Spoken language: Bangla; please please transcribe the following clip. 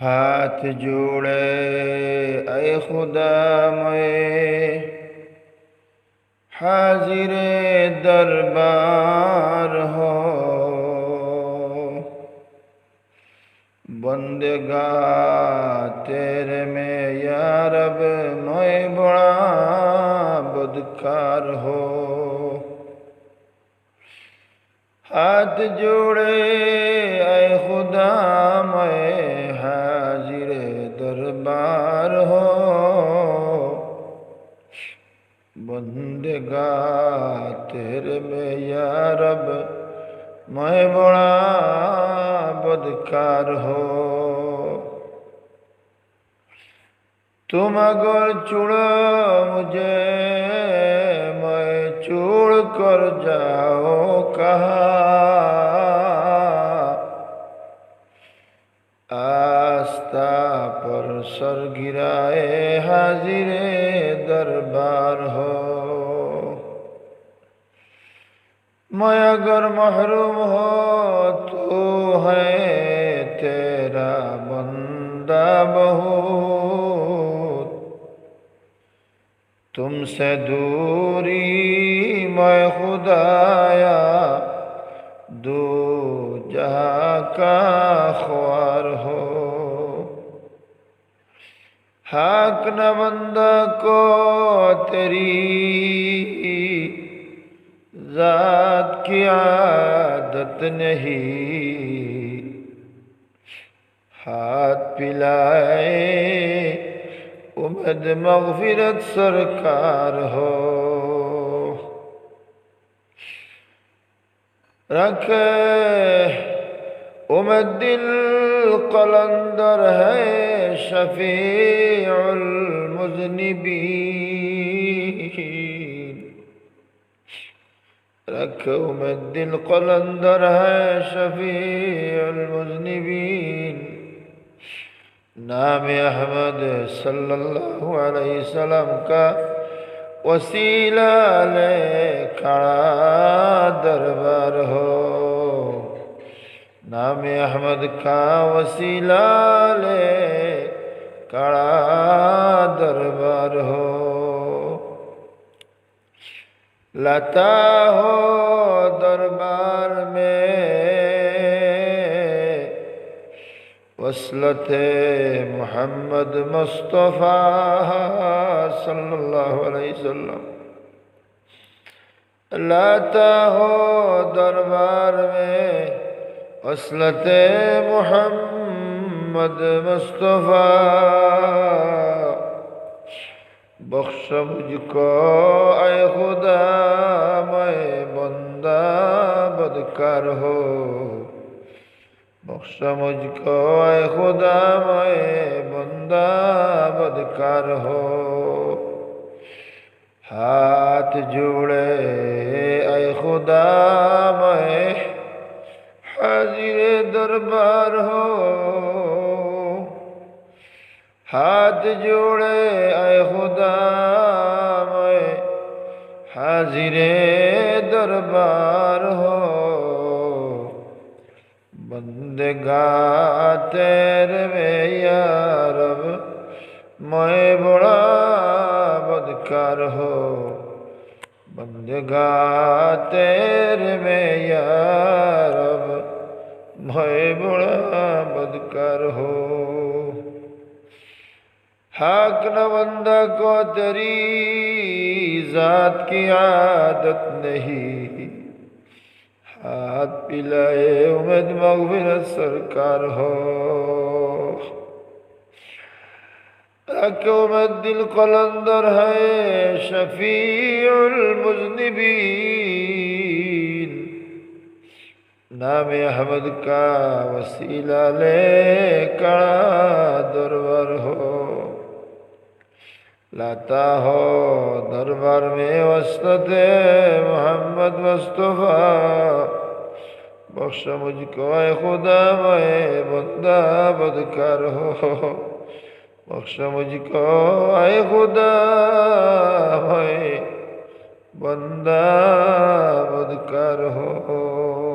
हाथ जोड़े अय खुदा मैं हाजिर दरबार हो बंदगा तेरे में यारब मैं बड़ा बदकार हो हाथ जोड़े अय खुदा मैं দরবার হো বন্দগা তেরে মে ইয়া রব मैं बड़ा बदकार हो तुम अगर चुड़ो मुझे मैं चूड़ कर जाओ कहा ہو میں اگر محروم ہو تو ہے تیرا بندہ بہت تم سے دوری میں خدایا دو جہاں کا خوار ہو حق نہ بندہ کو تری ذات کی عادت نہیں ہاتھ پلائے امد مغفرت سرکار ہو رکھ امد دل قلندر ہے شفيع المذنبين رکھ امید القلندر شفيع المذنبين شفیع المذنبین نام احمد صلى الله عليه وسلم كا وسيلة لك دربار هو نام احمد کا وسيلة لك কারা দরবার হো লতা হো দরবার মে وصلت محمد مصطفى صلى الله عليه وسلم لاتا ہو دربار میں وصلت محمد محمد مصطفیٰ بخش مجھ کو اے خدا میں بندہ بدکار ہو بخش مجھ کو اے خدا میں بندہ بدکار ہو ہاتھ جوڑے اے خدا میں حاضر دربار ہو হাত জোড়ে আয় খুদাময় হাজিরে দরবার হো বন্দগা তের মেয়ারব ময় বড়া বদকার হো বন্দগা তের মেয়ারব ময় বড়া বদকার হো حق نوندہ کو تری ذات کی عادت نہیں ہاتھ مغفرت سرکار ہو امید دل قلندر ہے شفیع المذنبین نام احمد کا وسیلہ لے کڑا लाता हो दरबार में वस्तत मोहम्मद मुस्तफ़ा बख्श मुझको खुदा मैं बंदा बदकार हो बख्श मुझको आए खुदा मैं बंदा बदकार हो